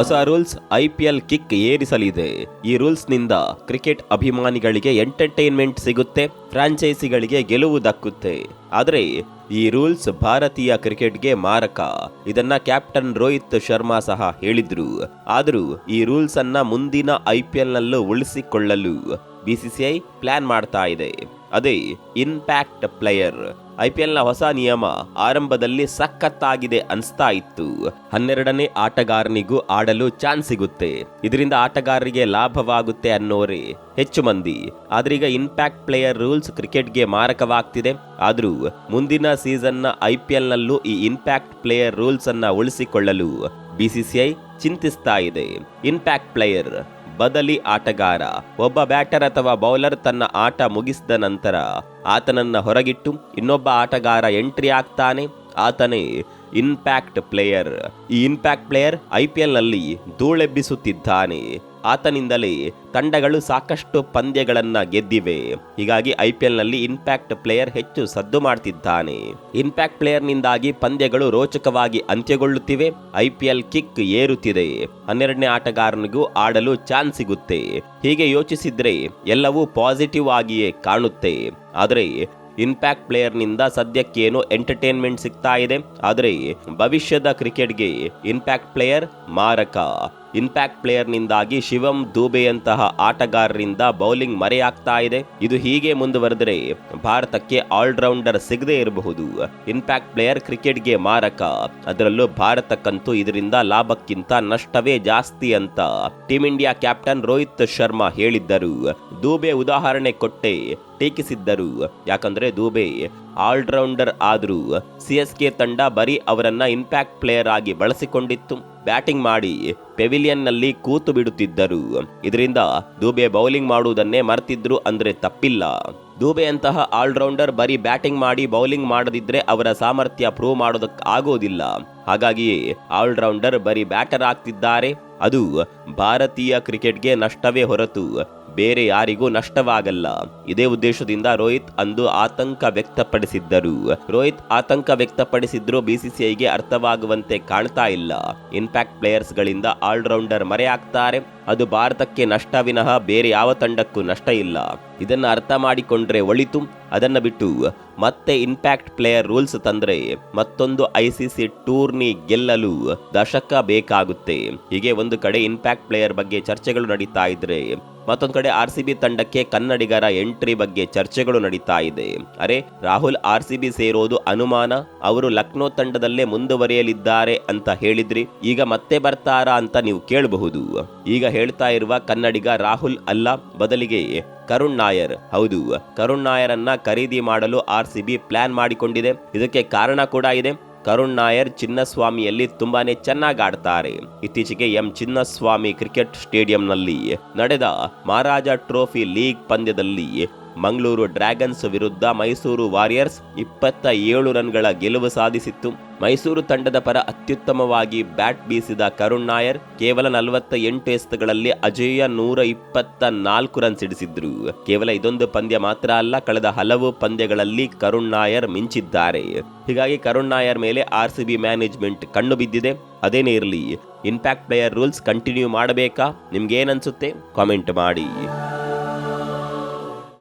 ಹೊಸ rules IPL kick ಏರಿಸಲಿದೆ. ಈ ರೂಲ್ಸ್ನಿಂದ cricket ಅಭಿಮಾನಿಗಳಿಗೆ ಎಂಟರ್ಟೈನ್ಮೆಂಟ್ ಸಿಗುತ್ತೆ, ಫ್ರಾಂಚೈಸಿಗಳಿಗೆ ಗೆಲುವು ದಕ್ಕುತ್ತೆ. ಆದರೆ ಈ ರೂಲ್ಸ್ ಭಾರತೀಯ ಕ್ರಿಕೆಟ್ಗೆ ಮಾರಕ. ಇದನ್ನ ಕ್ಯಾಪ್ಟನ್ ರೋಹಿತ್ ಶರ್ಮಾ ಸಹ ಹೇಳಿದ್ರು. ಆದರೂ ಈ ರೂಲ್ಸ್ ಅನ್ನ ಮುಂದಿನ ಐಪಿಎಲ್ ನಲ್ಲೂ ಉಳಿಸಿಕೊಳ್ಳಲು ಬಿಸಿಸಿಐ ಪ್ಲಾನ್ ಮಾಡ್ತಾ ಇದೆ. ಅದೇ ಇಂಪ್ಯಾಕ್ಟ್ ಪ್ಲೇಯರ್ ಐಪಿಎಲ್ನ ಹೊಸ ನಿಯಮ ಆರಂಭದಲ್ಲಿ ಸಖತ್ತಾಗಿದೆ ಅನಿಸ್ತಾ ಇತ್ತು. ಹನ್ನೆರಡನೇ ಆಟಗಾರನಿಗೂ ಆಡಲು ಚಾನ್ಸ್ ಸಿಗುತ್ತೆ. ಇದರಿಂದ ಆಟಗಾರರಿಗೆ ಲಾಭವಾಗುತ್ತೆ ಅನ್ನೋರೇ ಹೆಚ್ಚು ಮಂದಿ. ಆದ್ರೀಗ ಇಂಪ್ಯಾಕ್ಟ್ ಪ್ಲೇಯರ್ ರೂಲ್ಸ್ ಕ್ರಿಕೆಟ್ಗೆ ಮಾರಕವಾಗ್ತಿದೆ. ಆದರೂ ಮುಂದಿನ ಸೀಸನ್ನ ಐಪಿಎಲ್ ನಲ್ಲೂ ಈ ಇಂಪ್ಯಾಕ್ಟ್ ಪ್ಲೇಯರ್ ರೂಲ್ಸ್ ಅನ್ನ ಉಳಿಸಿಕೊಳ್ಳಲು ಬಿಸಿಸಿಐ ಚಿಂತಿಸ್ತಾ ಇದೆ. ಇಂಪ್ಯಾಕ್ಟ್ ಪ್ಲೇಯರ್ ಬದಲಿ ಆಟಗಾರ. ಒಬ್ಬ ಬ್ಯಾಟರ್ ಅಥವಾ ಬೌಲರ್ ತನ್ನ ಆಟ ಮುಗಿಸಿದ ನಂತರ ಆತನನ್ನ ಹೊರಗಿಟ್ಟು ಇನ್ನೊಬ್ಬ ಆಟಗಾರ ಎಂಟ್ರಿ ಆಗ್ತಾನೆ. ಆತನೇ ಇಂಪ್ಯಾಕ್ಟ್ ಪ್ಲೇಯರ್ ಈ ಇಂಪ್ಯಾಕ್ಟ್ ಪ್ಲೇಯರ್ ಐಪಿಎಲ್ನಲ್ಲಿ ಧೂಳೆಬ್ಬಿಸುತ್ತಿದ್ದಾನೆ. ಆತನಿಂದಲೇ ತಂಡಗಳು ಸಾಕಷ್ಟು ಪಂದ್ಯಗಳನ್ನು ಗೆದ್ದಿವೆ. ಹೀಗಾಗಿ ಐ ಪಿ ಎಲ್ನಲ್ಲಿ ಇಂಪ್ಯಾಕ್ಟ್ ಪ್ಲೇಯರ್ ಹೆಚ್ಚು ಸದ್ದು ಮಾಡ್ತಿದ್ದಾನೆ. ಇಂಪ್ಯಾಕ್ಟ್ ಪ್ಲೇಯರ್ನಿಂದಾಗಿ ಪಂದ್ಯಗಳು ರೋಚಕವಾಗಿ ಅಂತ್ಯಗೊಳ್ಳುತ್ತಿವೆ. ಐ ಪಿ ಎಲ್ ಕಿಕ್ ಏರುತ್ತಿದೆ. ಹನ್ನೆರಡನೇ ಆಟಗಾರನಿಗೂ ಆಡಲು ಚಾನ್ಸ್ ಸಿಗುತ್ತೆ. ಹೀಗೆ ಯೋಚಿಸಿದ್ರೆ ಎಲ್ಲವೂ ಪಾಸಿಟಿವ್ ಆಗಿಯೇ ಕಾಣುತ್ತೆ. ಆದರೆ ಇಂಪ್ಯಾಕ್ಟ್ ಪ್ಲೇಯರ್ನಿಂದ ಸದ್ಯಕ್ಕೇನು ಎಂಟರ್ಟೈನ್ಮೆಂಟ್ ಸಿಗ್ತಾ ಇದೆ. ಆದರೆ ಭವಿಷ್ಯದ ಕ್ರಿಕೆಟ್ಗೆ ಇಂಪ್ಯಾಕ್ಟ್ ಪ್ಲೇಯರ್ ಮಾರಕ. ಇಂಪ್ಯಾಕ್ಟ್ ಪ್ಲೇಯರ್ನಿಂದಾಗಿ ಶಿವಂ ದೂಬೆಯಂತಹ ಆಟಗಾರರಿಂದ ಬೌಲಿಂಗ್ ಮರೆಯಾಗ್ತಾ ಇದೆ. ಇದು ಹೀಗೆ ಮುಂದುವರೆದರೆ ಭಾರತಕ್ಕೆ ಆಲ್ರೌಂಡರ್ ಸಿಗದೇ ಇರಬಹುದು. ಇಂಪ್ಯಾಕ್ಟ್ ಪ್ಲೇಯರ್ ಕ್ರಿಕೆಟ್ಗೆ ಮಾರಕ. ಅದರಲ್ಲೂ ಭಾರತಕ್ಕಂತೂ ಇದರಿಂದ ಲಾಭಕ್ಕಿಂತ ನಷ್ಟವೇ ಜಾಸ್ತಿ ಅಂತ team India captain Rohit Sharma ಹೇಳಿದ್ದರು. ದೂಬೆ ಉದಾಹರಣೆ ಕೊಟ್ಟೆ ಟೀಕಿಸಿದ್ದರು. ಯಾಕಂದ್ರೆ ದೂಬೆ ಆಲ್ರೌಂಡರ್ ಆದರೂ ಸಿ ಎಸ್ ಕೆ ತಂಡ ಬರೀ ಅವರನ್ನ ಇಂಪ್ಯಾಕ್ಟ್ ಪ್ಲೇಯರ್ ಆಗಿ ಬಳಸಿಕೊಂಡಿತ್ತು. ಬ್ಯಾಟಿಂಗ್ ಮಾಡಿ ಪೆವಿಲಿಯನ್ನಲ್ಲಿ ಕೂತು ಬಿಡುತ್ತಿದ್ದರು. ಇದರಿಂದ ದೂಬೆ ಬೌಲಿಂಗ್ ಮಾಡುವುದನ್ನೇ ಮರ್ತಿದ್ರು ಅಂದ್ರೆ ತಪ್ಪಿಲ್ಲ. ದೂಬೆಯಂತಹ ಆಲ್ರೌಂಡರ್ ಬರೀ ಬ್ಯಾಟಿಂಗ್ ಮಾಡಿ ಬೌಲಿಂಗ್ ಮಾಡದಿದ್ರೆ ಅವರ ಸಾಮರ್ಥ್ಯ ಪ್ರೂವ್ ಮಾಡೋದಕ್ಕೆ ಆಗೋದಿಲ್ಲ ಹಾಗಾಗಿಯೇ ಆಲ್ರೌಂಡರ್ ಬರೀ ಬ್ಯಾಟರ್ ಆಗ್ತಿದ್ದಾರೆ. ಅದು ಭಾರತೀಯ ಕ್ರಿಕೆಟ್ಗೆ ನಷ್ಟವೇ ಹೊರತು ಬೇರೆ ಯಾರಿಗೂ ನಷ್ಟವಾಗಲ್ಲ. ಇದೇ ಉದ್ದೇಶದಿಂದ ರೋಹಿತ್ ಅಂದು ಆತಂಕ ವ್ಯಕ್ತಪಡಿಸಿದ್ದರು. ರೋಹಿತ್ ಆತಂಕ ವ್ಯಕ್ತಪಡಿಸಿದ್ರು ಬಿಸಿಸಿಐಗೆ ಅರ್ಥವಾಗುವಂತೆ ಕಾಣ್ತಾ ಇಲ್ಲ. ಇನ್ಫ್ಯಾಕ್ಟ್ ಪ್ಲೇಯರ್ಸ್ ಗಳಿಂದ ಆಲ್ರೌಂಡರ್ ಮರೆಯಾಗ್ತಾರೆ ಅದು ಭಾರತಕ್ಕೆ ನಷ್ಟ ವಿನಃ ಬೇರೆ ಯಾವ ತಂಡಕ್ಕೂ ನಷ್ಟ ಇಲ್ಲ. ಇದನ್ನು ಅರ್ಥ ಮಾಡಿಕೊಂಡ್ರೆ ಒಳಿತು, ಅದನ್ನ ಬಿಟ್ಟು. ಮತ್ತೆ ಇನ್ಪ್ಯಾಕ್ಟ್ ಪ್ಲೇಯರ್ ರೂಲ್ಸ್ ತಂದ್ರೆ ಮತ್ತೊಂದು ಐಸಿಸಿ ಟೂರ್ನಿ ಗೆಲ್ಲಲು ದಶಕ ಬೇಕಾಗುತ್ತೆ. ಹೀಗೆ ಒಂದು ಕಡೆ ಇಂಪ್ಯಾಕ್ಟ್ ಪ್ಲೇಯರ್ ಬಗ್ಗೆ ಚರ್ಚೆಗಳು ನಡೀತಾ ಇದ್ರೆ ಮತ್ತೊಂದು ಕಡೆ ಆರ್ ಸಿ ಬಿ ತಂಡಕ್ಕೆ ಕನ್ನಡಿಗರ ಎಂಟ್ರಿ ಬಗ್ಗೆ ಚರ್ಚೆಗಳು ನಡೀತಾ ಇದೆ. ಅರೆ, ರಾಹುಲ್ ಆರ್ ಸಿ ಬಿ ಸೇರೋದು ಅನುಮಾನ? ಅವರು ಲಕ್ನೋ ತಂಡದಲ್ಲೇ ಮುಂದುವರಿಯಲಿದ್ದಾರೆ ಅಂತ ಹೇಳಿದ್ರಿ. ಈಗ ಮತ್ತೆ ಬರ್ತಾರಾ ಅಂತ ನೀವು ಕೇಳಬಹುದು. ಈಗ ಹೇಳ್ತಾ ಇರುವ ಕನ್ನಡಿಗ ರಾಹುಲ್ ಅಲ್ಲ, ಬದಲಿಗೆ ಕರುಣ್ ನಾಯರ್. ಹೌದು, ಕರುಣ್ ನಾಯರನ್ನ ಖರೀದಿ ಮಾಡಲು ಆರ್ ಸಿ ಬಿ ಪ್ಲಾನ್ ಮಾಡಿಕೊಂಡಿದೆ. ಇದಕ್ಕೆ ಕಾರಣ ಕೂಡ ಇದೆ. ಕರುಣ್ ನಾಯರ್ ಚಿನ್ನಸ್ವಾಮಿಯಲ್ಲಿ ತುಂಬಾನೇ ಚೆನ್ನಾಗಿ ಆಡ್ತಾರೆ. ಇತ್ತೀಚೆಗೆ ಎಂ ಚಿನ್ನಸ್ವಾಮಿ ಕ್ರಿಕೆಟ್ ಸ್ಟೇಡಿಯಂನಲ್ಲಿ ನಡೆದ ಮಹಾರಾಜ ಟ್ರೋಫಿ ಲೀಗ್ ಪಂದ್ಯದಲ್ಲಿ ಮಂಗಳೂರು ಡ್ರ್ಯಾಗನ್ಸ್ ವಿರುದ್ಧ ಮೈಸೂರು ವಾರಿಯರ್ಸ್ ಇಪ್ಪತ್ತ ಏಳು ರನ್ಗಳ ಗೆಲುವು ಸಾಧಿಸಿತ್ತು. ಮೈಸೂರು ತಂಡದ ಪರ ಅತ್ಯುತ್ತಮವಾಗಿ ಬ್ಯಾಟ್ ಬೀಸಿದ ಕರುಣ್ ನಾಯರ್ ಕೇವಲ ನಲವತ್ತ ಎಂಟು ಎಸ್ತುಗಳಲ್ಲಿ ಅಜೇಯ ನೂರ ಇಪ್ಪತ್ತ ನಾಲ್ಕು ರನ್ ಸಿಡಿಸಿದ್ರು. ಕೇವಲ ಇದೊಂದು ಪಂದ್ಯ ಮಾತ್ರ ಅಲ್ಲ, ಕಳೆದ ಹಲವು ಪಂದ್ಯಗಳಲ್ಲಿ ಕರುಣ್ ನಾಯರ್ ಮಿಂಚಿದ್ದಾರೆ. ಹೀಗಾಗಿ ಕರುಣ್ ನಾಯರ್ ಮೇಲೆ ಆರ್ ಸಿ ಬಿ ಮ್ಯಾನೇಜ್ಮೆಂಟ್ ಕಣ್ಣು ಬಿದ್ದಿದೆ. ಅದೇನೇ ಇರಲಿ ಇಂಪ್ಯಾಕ್ಟ್ ಪ್ಲೇಯರ್ ರೂಲ್ಸ್ ಕಂಟಿನ್ಯೂ ಮಾಡಬೇಕಾ? ನಿಮ್ಗೆ ಏನನ್ಸುತ್ತೆ ಕಾಮೆಂಟ್ ಮಾಡಿ.